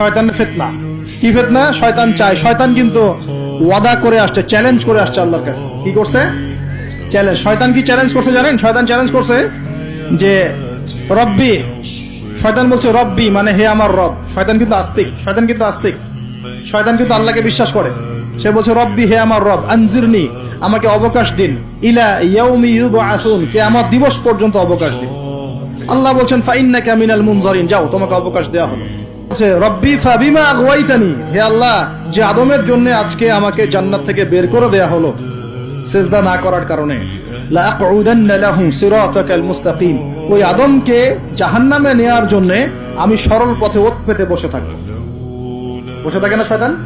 শয়তানের ফেতনা। কি ফেতনা? শয়তান চায়। শয়তান কিন্তু ওয়াদা করে আসছে চ্যালেঞ্জ করে আসছে আল্লাহর কাছে। কি করছে? চ্যালেঞ্জ শয়তান কি চ্যালেঞ্জ করছে জানেন? শয়তান চ্যালেঞ্জ করছে যে, রব্বি, শয়তান বলছে, রব্বি মানে হে আমার রব। শয়তান কিন্তু আস্তিক। শয়তান কিন্তু আস্তিক। শয়তান কিন্তু আল্লাহকে বিশ্বাস করে। সে বলছে, রব্বি হে আমার রব, আনজিরনি, আমাকে অবকাশ দিন। ইলা ইয়াউমি ইউবআসুন আমার দিবস পর্যন্ত অবকাশ দিন। আল্লাহ বলছেন, ফাইন্নাকা মিনাল মুনজারিন, যাও, তোমাকে অবকাশ দেওয়া হলো। নেয়ার জন্য আমি সরল পথে ওত পেতে বসে থাকব। বসে থাকে না শয়তান?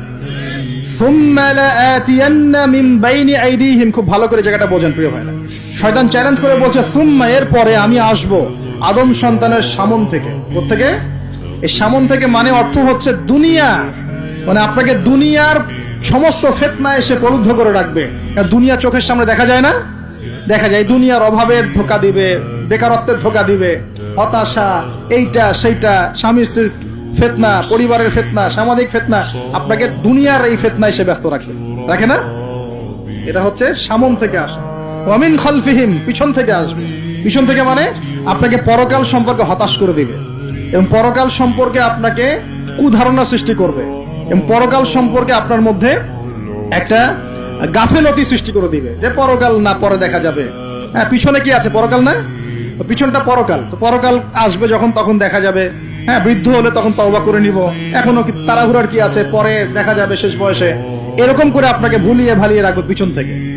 খুব ভালো করে জায়গাটা বোঝেন প্রিয় ভাই শয়তান চ্যালেঞ্জ করে বলছে, সুম্মা এর পরে আমি আসব আদম সন্তানের সামন থেকে। কোথেকে থেকে এই সামন থেকে মানে অর্থ হচ্ছে দুনিয়া। মানে আপনাকে দুনিয়ার সমস্ত ফেতনা এসে প্রলুব্ধ করে রাখবে। দুনিয়া চোখের সামনে দেখা যায় না? দেখা যায় দুনিয়ার অভাবের ধোকা দিবে, বেকারত্বের ধোকা দিবে, হতাশা, এইটা, সেইটা, স্বামী স্ত্রীর ফেতনা, পরিবারের ফেতনা, সামাজিক ফেতনা, আপনাকে দুনিয়ার এই ফেতনা এসে ব্যস্ত রাখবে। রাখে না? এটা হচ্ছে সামন থেকে আসে। ওয়ামিন খলফিহিম, পিছন থেকে আসবে। পিছন থেকে মানে আপনাকে পরকাল সম্পর্কে হতাশ করে দিবে। এবং পরকাল সম্পর্কে আপনাকে কুধারণা সৃষ্টি করবে। এবং পরকাল সম্পর্কে আপনার মধ্যে একটা গাফেলতি সৃষ্টি করে দিবে যে পরকাল না, পরে দেখা যাবে। হ্যাঁ পিছনে কি আছে? পরকাল না? পিছনটা পরকাল। তো পরকাল আসবে যখন, তখন দেখা যাবে। হ্যাঁ বৃদ্ধ হলে তখন তওবা করে নিব। এখনও কি তাড়াহুড়ার কি আছে? পরে দেখা যাবে শেষ বয়সে। এরকম করে আপনাকে ভুলিয়ে ভালিয়ে রাখবে পিছন থেকে।